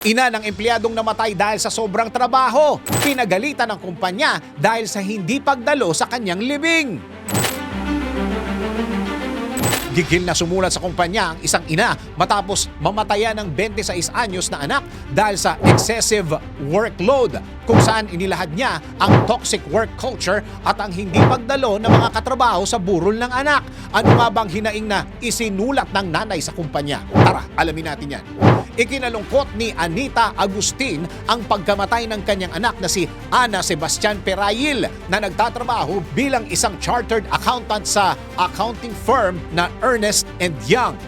Ina ng empleyadong namatay dahil sa sobrang trabaho. Pinagalitan ng kumpanya dahil sa hindi pagdalo sa kanyang libing. Gigil na sumulat sa kumpanya ang isang ina matapos mamatayan ng 26 anyos na anak dahil sa excessive workload kung saan inilahad niya ang toxic work culture at ang hindi pagdalo ng mga katrabaho sa burol ng anak. Ano nga bang hinaing na isinulat ng nanay sa kumpanya? Tara, alamin natin yan. Ikinalungkot ni Anita Agustin ang pagkamatay ng kanyang anak na si Ana Sebastian Perayil na nagtatrabaho bilang isang chartered accountant sa accounting firm na Ernest and Young.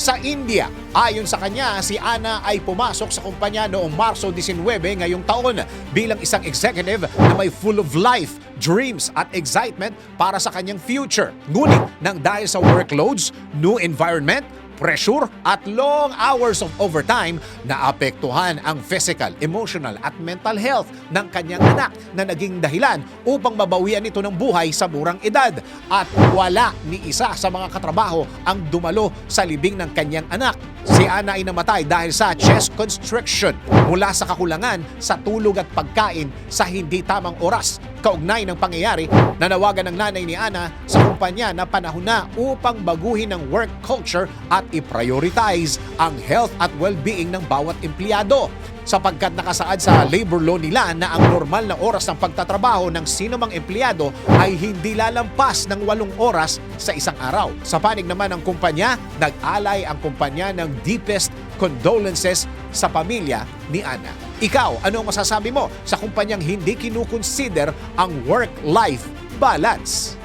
Sa India, ayon sa kanya, si Ana ay pumasok sa kumpanya noong Marso 19 ngayong taon bilang isang executive na may full of life, dreams at excitement para sa kanyang future. Ngunit nang dahil sa workloads, new environment, pressure at long hours of overtime naapektuhan ang physical, emotional at mental health ng kanyang anak na naging dahilan upang mabawian ito ng buhay sa murang edad at wala ni isa sa mga katrabaho ang dumalo sa libing ng kanyang anak. Si Ana ay namatay dahil sa chest constriction mula sa kakulangan sa tulog at pagkain sa hindi tamang oras kaugnay ng pangyayari, nanawagan ng nanay ni Ana sa kumpanya na panahon na upang baguhin ang work culture at i-prioritize ang health at well-being ng bawat empleyado sapagkat nakasaad sa labor law nila na ang normal na oras ng pagtatrabaho ng sinumang empleyado ay hindi lalampas ng walong oras sa isang araw. Sa panig naman ng kumpanya, nag-alay ang kumpanya ng deepest condolences sa pamilya ni Ana. Ikaw, ano ang masasabi mo sa kumpanyang hindi kinukonsider ang work-life balance?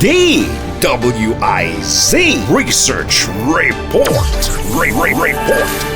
DWIZ Research Report. Re- Re- Report.